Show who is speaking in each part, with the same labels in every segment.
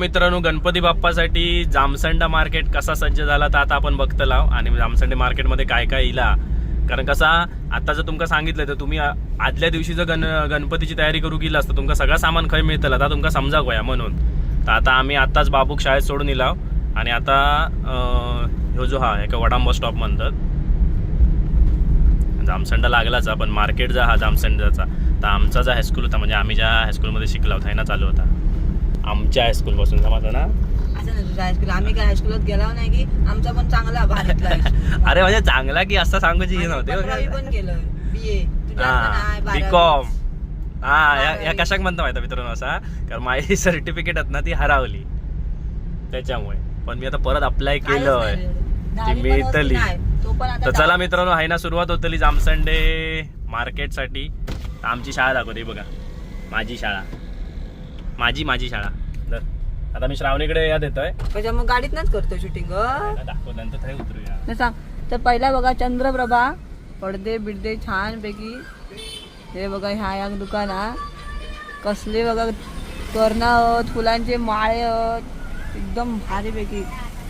Speaker 1: मित्रांनो गणपती बाप्पासाठी जामसंडा मार्केट कसा सज्ज झाला तर आता आपण बघतो लाव आणि जामसंडे मार्केटमध्ये काय काय इला. कारण कसा आता जर तुमका सांगितलं तर तुम्ही आदल्या दिवशी जर गण गणपतीची तयारी करू गेला असतं तुमका सगळं सामान खंय मिळतं आता तुमका समजा गोया म्हणून. तर आता आम्ही आत्ताच बाबूक शाळेत सोडून इलाव आणि आता ह्यो जो हा एका वडांबा स्टॉप म्हणतात. जामसंडा लागलाच पण मार्केट जा हा जामसंडाचा तर आमचा जो हायस्कूल होता म्हणजे आम्ही ज्या हायस्कूलमध्ये शिकला होता ना चालू होता. आमच्या हायस्कूलपासून समजलं ना?
Speaker 2: असं नाही हायस्कूल आम्ही काय हायस्कूलात गेला नाही की आमचा पण चांगला भारतला
Speaker 1: अरे म्हणजे चांगला की असं सांगूची हे नव्हते
Speaker 2: पंधरावी पण केलं
Speaker 1: हा हा या- या कशाक म्हणता माहिती मित्रांनो असा? कारण माझी सर्टिफिकेट आहेत ना ती हरवली. त्याच्यामुळे. पण मी आता परत अप्लाय केलंय. ती मिळतली.
Speaker 2: तो पण आता
Speaker 1: तर चला मित्रांनो आहे ना सुरुवात होतली जामसंडे मार्केटसाठी. आमची शाळा दाखवते बघा. माझी शाळा. माझी माझी शाळा. तर आता मी श्रावणीकडे याद येतोय.
Speaker 2: त्याच्या मग गाडीतनच करतो शूटिंग
Speaker 1: दाखव नंतर थंय उतरूया.
Speaker 2: सांग. तर पहिला बघा चंद्रप्रभा. पडदे बिडदे छान पैकी हे बघा ह्या या दुकाना कसले बघा तोरणा आहेत फुलांचे माळे एकदम भारी पैकी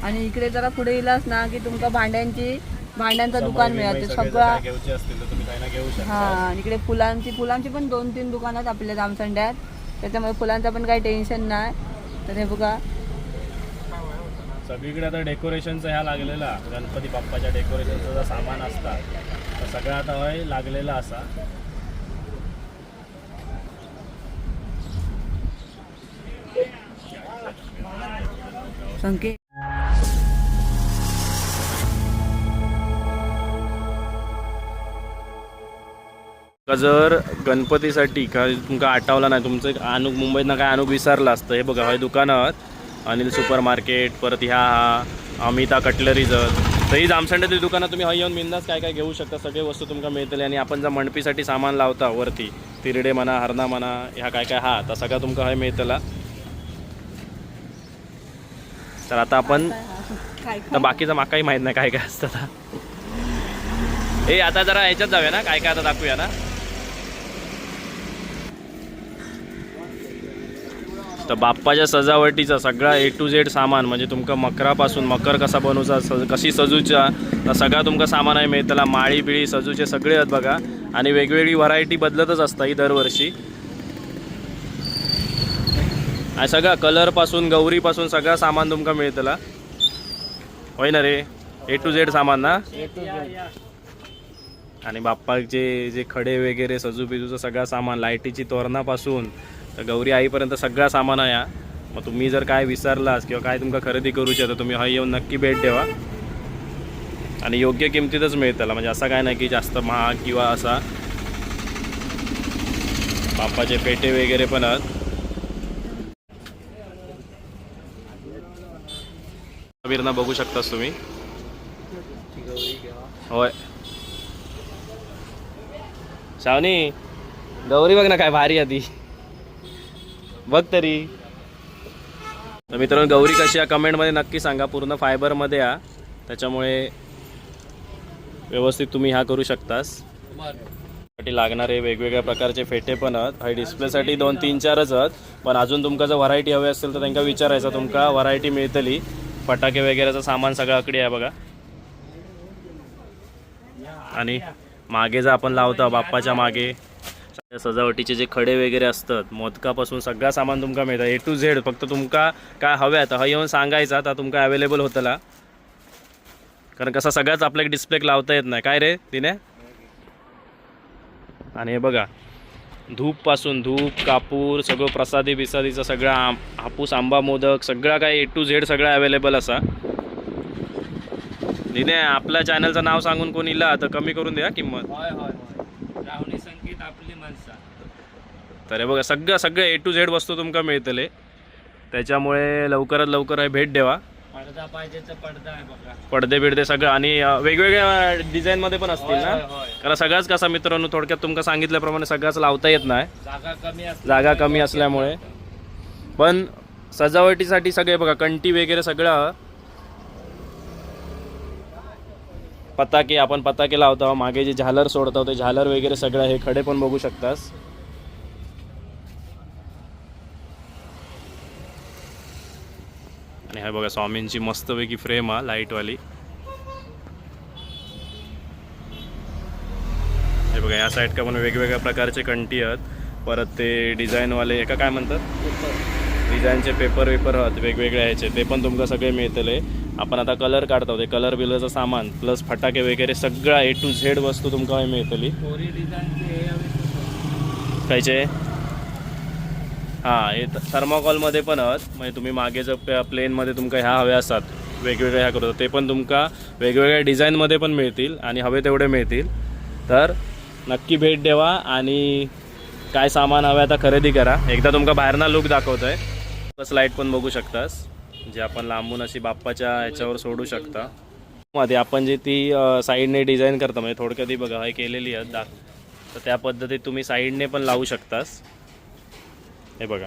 Speaker 2: आणि इकडे जरा पुढे येलास ना की तुमका भांड्यांची भांड्यांचं दुकान मिळते सगळं
Speaker 1: घ्यायचे असतील तर तुम्ही काही ना घेऊ
Speaker 2: हा इकडे फुलांची फुलांची पण दोन तीन दुकानं आहेत आपल्या जामसंड्यात. त्याच्यामुळे फुलांचं पण काही टेन्शन नाही. तर हे बघा.
Speaker 1: सगळीकडे आता डेकोरेशनचा ह्या लागलेला. गणपती बाप्पाच्या डेकोरेशनचा जो सामान असतात तर सगळं आता होय लागलेला असा.
Speaker 2: संकेत?
Speaker 1: जर गणपतीसाठी का तुमका आठवला नाही तुमचं एक अनुक मुंबईत काय अनुक विसरला असतं हे बघा हे दुकानात अनिल सुपर मार्केट परत ह्या हा अमिता कटलरीज तर ही जामसंड्यातली दुकानं तुम्ही हय येऊन बिंदास काय काय घेऊ शकता सगळे वस्तू तुमका मिळतले आणि आपण जर मणपीसाठी सामान लावता वरती तिरडे म्हणा हरणा म्हणा ह्या काय काय हा तर सगळं तुमका हय मिळतला. तर आता आपण तर बाकीचं माकाही माहीत नाही काय काय असतं हे आता जरा ह्याच्यात जाऊया ना काय काय आता दाखवूया ना. तर बाप्पाच्या सजावटीचा सगळा ए टू झेड सामान म्हणजे तुमका मकरापासून मकर कसा बनवचा सज कशी सजूच्या तर सगळा तुमका सामान आहे मिळतला माळी बिळी सजूचे सगळे आहेत बघा. आणि वेगवेगळी व्हरायटी बदलतच असता ही दरवर्षी. आणि सगळा कलरपासून गौरीपासून सगळा सामान तुमका मिळतला होय ना रे? ए टू झेड सामान ना? आणि बाप्पाचे जे खडे वगैरे सजू बिजूचं सगळं सामान लाईटीची तोरणापासून तर गौरी आईपर्यंत सगळा सामान आहे हा. मग तुम्ही जर काय विसरलास किंवा काय तुमका खरेदी करूची तर तुम्ही हा येऊन नक्की भेट द्यावा आणि योग्य किमतीतच मिळतला म्हणजे असं काय नाही की जास्त महाग किंवा असा. बापाचे पेटे वगैरे पण आहेत. वीरना बघू शकतास तुम्ही. होय. शावनी गौरी बघ ना काय भारी आधी बघ तरी. तर मित्रांनो गौरी कशी आहे कमेंटमध्ये नक्की सांगा. पूर्ण फायबरमध्ये आ त्याच्यामुळे व्यवस्थित तुम्ही ह्या करू शकतास. साठी लागणारे वेगवेगळ्या प्रकारचे फेटे पण आहेत. हाय डिस्प्लेसाठी दोन तीन चारच आहेत. पण अजून तुमका जर व्हरायटी हवी असेल तर त्यांना विचारायचं. तुमका व्हरायटी मिळतली. फटाके वगैरेचं सामान सगळं आहे बघा. आणि मागे जर आपण लावतो बाप्पाच्या मागे. सजावटीचे जे खडे वगैरे असतात मोदकापासून सगळा सामान तुमका मिळतं. ए टू झेड फक्त तुमका काय हव्या आता. हा येऊन सांगायचा तर तुमका अवेलेबल होतला. कारण कसा सगळ्याच आपल्याला डिस्प्ले लावता येत नाही. काय रे तिने? आणि हे बघा धूपपासून धूप कापूर सगळं प्रसादी बिसादीचा सगळं हापूस आंबा मोदक सगळा काय ए टू झेड सगळं अवेलेबल असा. तिने आपल्या चॅनलचं नाव सांगून कोण इला? तर कमी करून द्या किंमत
Speaker 3: होय होय रावणी संगीत आपली माणसं
Speaker 1: तर हे बघा सगळं सगळं ए टू झेड वस्तू तुमका मिळतले. त्याच्यामुळे लवकरात लवकर हे भेट द्यावा
Speaker 3: पडदा पाहिजे तर पडदा आहे बघा.
Speaker 1: पडदे बिडदे सगळं आणि वेगवेगळ्या डिझाईनमध्ये पण असतील ना. कारण सगळंच कसा मित्रांनो थोडक्यात तुमका सांगितल्याप्रमाणे सगळंच लावता येत नाही.
Speaker 3: जागा कमी असली
Speaker 1: जागा कमी असल्यामुळे. पण सजावटीसाठी सगळे बघा कंटी वगैरे सगळं पताके आपण पताके लावतो मागे जे झालर सोडतो ते झालर वगैरे सगळं हे खडे पण बघू शकतास. आणि हा बघा स्वामींची मस्तपैकी फ्रेम हा लाईटवाली हे बघा या साईड का पण वेगवेगळ्या प्रकारचे कंटी आहेत. परत ते डिझाईनवाले एका काय म्हणतात? डिझाईनचे पेपर वेपर आहेत वेगवेगळे ह्याचे. ते पण तुमका सगळे मिळतले. आपण आता कलर काढतो ते कलर बिलरचं सामान प्लस फटाके वगैरे सगळं ए टू झेड वस्तू तुमका मिळतली.
Speaker 3: डिझाईनचे हे
Speaker 1: हां थर्माकॉलमध्ये पण आहेत. म्हणजे तुम्ही मागे जर प्ले- प्लेनमध्ये तुमका ह्या हव्या असतात वेगवेगळ्या ह्या करतो ते पण तुमका वेगवेगळ्या डिझाईनमध्ये पण मिळतील आणि हवे तेवढे मिळतील. तर नक्की भेट द्यावा आणि काय सामान हवं आता खरेदी करा. एकदा तुमका बाहेरना लुक दाखवतोय. बस लाइट पण बघू शकतास. जे आपण लांबून अशी बाप्पाच्या ह्याच्यावर सोडू शकता. मध्ये आपण जी ती साईडने डिझाईन करतो म्हणजे थोडक्यात ही बघा हे केलेली आहे दाख तर त्या पद्धतीत तुम्ही साईडने पण लावू शकतास. हे बघा.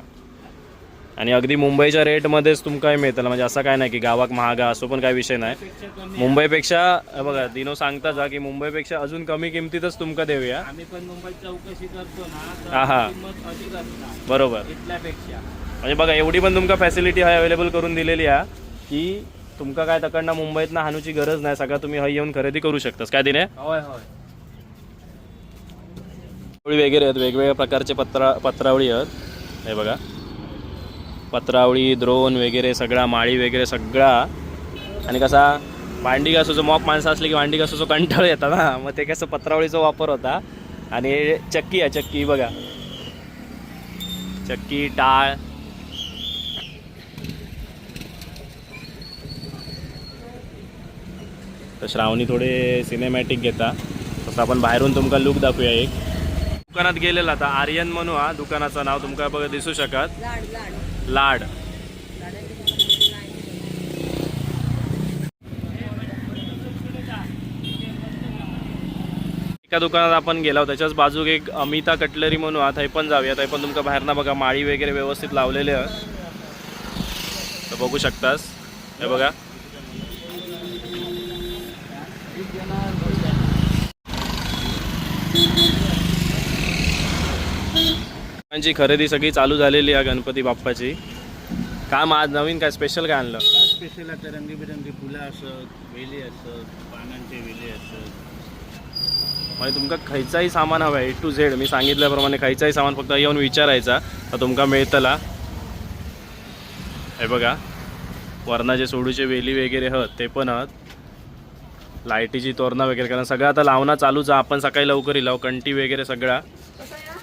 Speaker 1: आणि अगदी मुंबईच्या रेटमध्येच तुमका हे मिळतं म्हणजे असं काय नाही की गावात महागा असो पण काय विषय नाही. मुंबईपेक्षा बघा दिनो सांगता जा की मुंबईपेक्षा अजून कमी किमतीतच तुमका देऊया.
Speaker 3: आम्ही पण मुंबईत चौकशी करतो ना
Speaker 1: हा, हा. बरोबर.
Speaker 3: इथल्यापेक्षा.
Speaker 1: म्हणजे बघा एवढी पण तुमका फॅसिलिटी आहे अवेलेबल करून दिलेली आहे की तुमका काय तकडनं मुंबईतनं हाणूची गरज नाही सगळं तुम्ही हय येऊन खरेदी करू शकतास. काय दिने?
Speaker 3: होय होय.
Speaker 1: पत्रावळी वगैरे आहेत वेगवेगळ्या प्रकारचे पत्रा पत्रावळी आहेत. हे बघा. पत्रावळी द्रोण वगैरे सगळा माळी वगैरे सगळा. आणि कसा भांडी घासूचं मॉप माणसं असली की भांडी घासूचं कंटाळ येतात ना मग ते कसं पत्रावळीचा वापर होता. आणि चक्की आहे चक्की बघा. चक्की टाळ. तर श्रावणी थोडे सिनेमॅटिक घेता. तसं आपण बाहेरून तुमका लुक दाखवूया एक. दुकानात गेलेला आता आर्यन म्हणू हा दुकानाचं नाव तुमका बघा दिसू शकत.
Speaker 2: लाड
Speaker 1: एका दुकानात आपण गेलो त्याच्याच बाजूक एक अमिता कटलरी म्हणून हा थंय पण जाऊया. थंय पण तुमका बाहेरनं बघा माळी वगैरे व्यवस्थित लावलेले आहेत तर बघू शकतास. हे बघा. ची खरेदी सगळी चालू झालेली आहे गणपती बाप्पाची. काम आज नवीन काय स्पेशल काय आणलं?
Speaker 3: स्पेशल आता रंगीबिरंगी फुलं असत वेली असत पानांचे वेली असत.
Speaker 1: म्हणजे तुमका खयचाही सामान हवं आहे ए टू झेड मी सांगितल्याप्रमाणे खयचाही सामान फक्त येऊन विचारायचा तर तुमका मिळतला. हे बघा वरणाचे सोडूचे वेली वगैरे आहेत ते पण आहेत लाईटीची तोरणा वगैरे कारण सगळं आता लावणं चालूच आपण सकाळी लवकर लाव कंटी वगैरे सगळा
Speaker 2: कसा या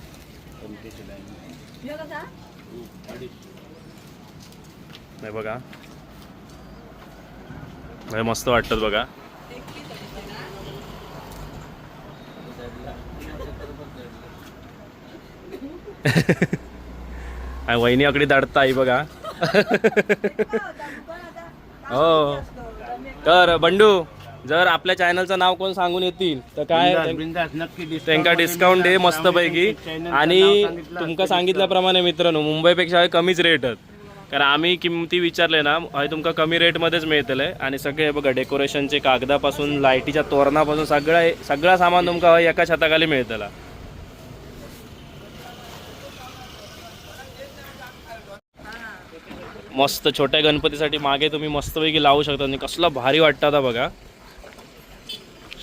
Speaker 2: ह्यो कसा
Speaker 1: हे बघा. हे मस्त वाटतात बघा. आणि वहिनी आकडी दाडता आई बघा. हो तर बंडू. जर आपल्या चॅनलचं नाव कोण सांगून येतील तर काय
Speaker 3: बिंदास, नक्की मध्ये
Speaker 1: डिस्काउंट दे. मस्तपैकी. आणि तुमका सांगितल्याप्रमाणे मित्रांनो मुंबईपेक्षा कमीच रेट आहेत. कारण आम्ही किमती विचारले ना हे तुमका कमी रेटमध्येच मिळतले. आणि सगळे हे बघा डेकोरेशनचे कागदापासून लाईटीच्या तोरणापासून सगळं सगळं सामान तुमका एका छताखाली मिळतला. मस्त छोट्या गणपतीसाठी मागे तुम्ही मस्तपैकी लावू शकता. आणि कसला भारी वाटतं आता बघा.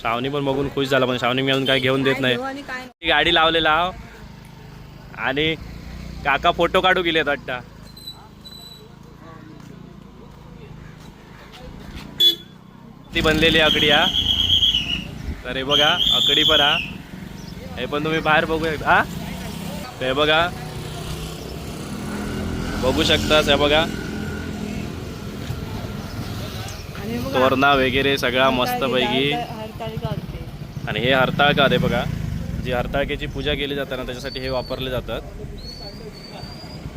Speaker 1: श्रावणी पण बघून खुश झाला पण श्रावणी मी अजून काय घेऊन देत नाही. गाडी लावलेला आहो. आणि काका फोटो काढू गेलेत वाटतं. ती बनलेली आकडी हा. तर हे बघा आकडी पण हा. हे पण तुम्ही बाहेर बघू शकता हा? हे बघा. बघू शकतास हे बघा, तोरणा वगैरे सगळा मस्तपैकी.
Speaker 2: असते
Speaker 1: आणि हे हरताळका आहे बघा. जी हरताळकेची पूजा केली जाते ना त्याच्यासाठी हे वापरले जातात.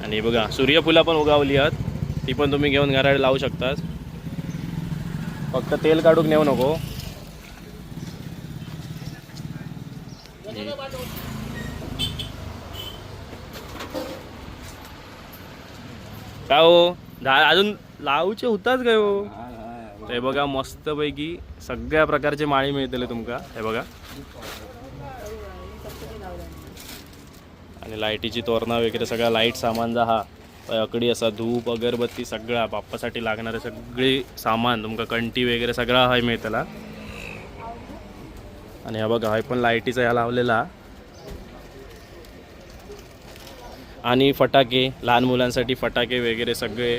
Speaker 1: आणि हे बघा सूर्यफुला पण उगावली आहेत. ती पण तुम्ही घेऊन घराकडे लावू शकतात. फक्त तेल काढून नेऊ नको. काय हो? अजून लावूचे होताच काय हो. तर हे बघा मस्तपैकी सगळ्या प्रकारचे माळी मिळतले तुमका. हे बघा. आणि लाईटीची तोरणा वगैरे सगळा लाइट सामान जा हा. अकडी असा धूप अगरबत्ती सगळा बाप्पासाठी लागणारे सगळे सामान तुमका कंटी वगैरे सगळा हाय मिळतला. आणि हा बघा हाय पण लाईटीचा ह्या लावलेला. आणि फटाके लहान मुलांसाठी फटाके वगैरे सगळे.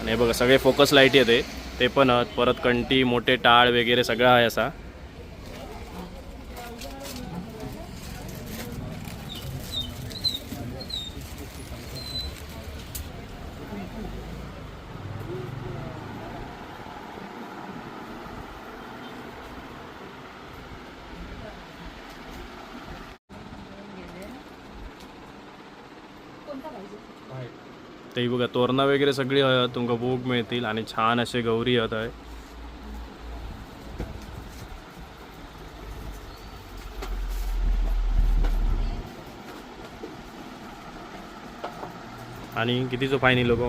Speaker 1: आणि हे बघा सगळे फोकस लाइट येते. ते पण आहेत. परत कंटी मोठे टाळ वगैरे सगळं आहे असा. ते बघा तोरणा वगैरे सगळी आहेत तुमका भोग मिळतील आणि छान असे गौरी आहेत आहे. आणि कितीचं फाईन लोक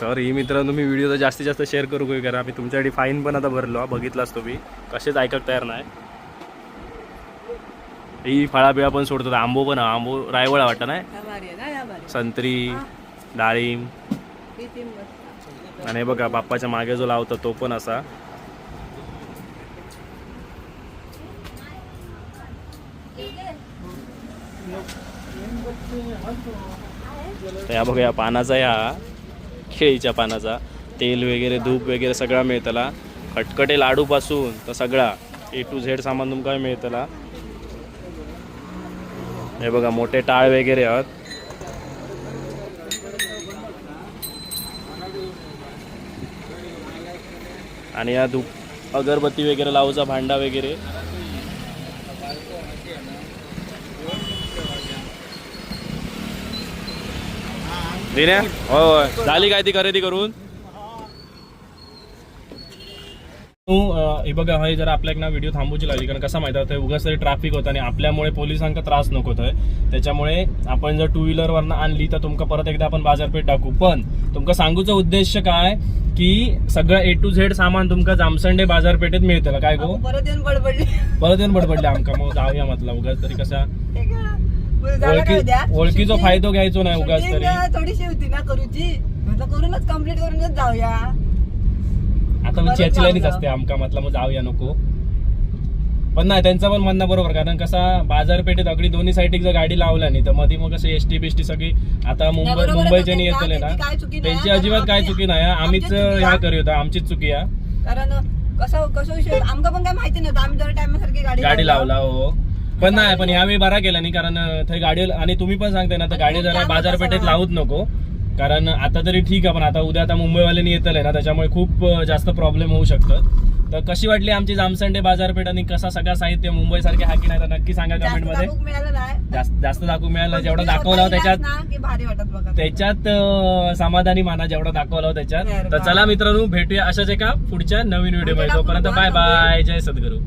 Speaker 1: तर ही मित्रांनो तुम्ही व्हिडिओ जास्तीत जास्त शेअर करू काय करा. आम्ही तुमच्यासाठी फाईन पण आता भरलो बघितलाच तुम्ही. कसेच ऐकत तयार नाही. ही फळा बिळा पण सोडतात आंबो पण हा, आंबो रायवळा वाटतं नाही?
Speaker 2: ह्या भारी आहे ना ह्या भारी
Speaker 1: संत्री डाळिंब.
Speaker 2: किती मस्त
Speaker 1: आणि हे बघा बाप्पाच्या मागे जो लावतो तो पण असा. तर या बघा या पानाचा या केळीच्या पानाचा. तेल वगैरे धूप वगैरे सगळा मिळतला. खटखटे लाडूपासून तर सगळा ए टू झेड सामान तुमका मिळतला. हे बघा मोठे टाळ वगैरे आहेत. आणि या धूप अगरबत्ती वगैरे लावूचा भांडा वगैरे. दिन्या होय. झाली काय ती खरेदी करून तू अं, हे बघा हे जरा आपल्या ना व्हिडिओ थांबूची लागली कारण कसं माहिती होतं उगाच तरी ट्रॅफिक होतं आणि आपल्यामुळे पोलिसांका त्रास नको होतोय. त्याच्यामुळे आपण जर टू व्हीलरवरनं आणली तर तुमका परत एकदा आपण बाजारपेठ टाकू. पण तुमका सांगूचा उद्देश काय की सगळं ए टू झेड सामान तुमका जामसंडे बाजारपेठेत मिळतं काय गो?
Speaker 2: परत येऊन बडबडली.
Speaker 1: परत येऊन बडबडले आमका मग जाऊया म्हटलं उगाच तरी कसा. ओळखी? ओळखीचा फायदा घ्यायचो नाही उगाच तरी.
Speaker 2: थोडीशी होती ना करूची. करूनच कंप्लीट करूनच जाऊया.
Speaker 1: आता
Speaker 2: जाऊ.
Speaker 1: असते आमका म्हटलं मग जाऊया नको पण नाही त्यांचं पण म्हणणं बरोबर कारण कसा बाजारपेठेत अगदी दोन्ही साईड जर गाडी लावल्या नाही तर मध्ये मग कसं एस टी बिस्टी सगळी आता मुंबई मुंबईच्या येतले ना
Speaker 2: त्यांची
Speaker 1: अजिबात काय चुकी नाही. आम्हीच ह्या. करी होता आमचीच चुकी आहे
Speaker 2: कारण कसं कसं विषय आमका पण काय माहिती नव्हतं आम्ही जर टायमासारखी गाडी
Speaker 1: गाडी लावला हो पण नाही पण यावेळी बरा केला नाही कारण थंय गाडी आणि तुम्ही पण सांगताय ना तर गाडी जरा बाजारपेठेत. लावूच नको कारण आता तरी ठीक आहे पण आता उद्या आता मुंबईवाल्यांनी येतलंय ना त्याच्यामुळे खूप जास्त प्रॉब्लेम होऊ शकतात तर कशी वाटली आमची जामसंडे बाजारपेठ आणि कसा सगळा साहित्य मुंबई सारखे हा की नाही तर नक्की सांगा
Speaker 2: जास्त
Speaker 1: कमेंटमध्ये.
Speaker 2: दाखवूक मिळालं नाही.
Speaker 1: जास्त जास्त दाखवू मिळालं जेवढं दाखवलं त्याच्यात त्याच्यात समाधानी माना जेवढं दाखवलं त्याच्यात. तर. चला मित्रांनो भेटूया अशाच एका पुढच्या नवीन
Speaker 2: व्हिडिओमध्ये.
Speaker 1: तोपर्यंत बाय बाय जय सद्गुरू.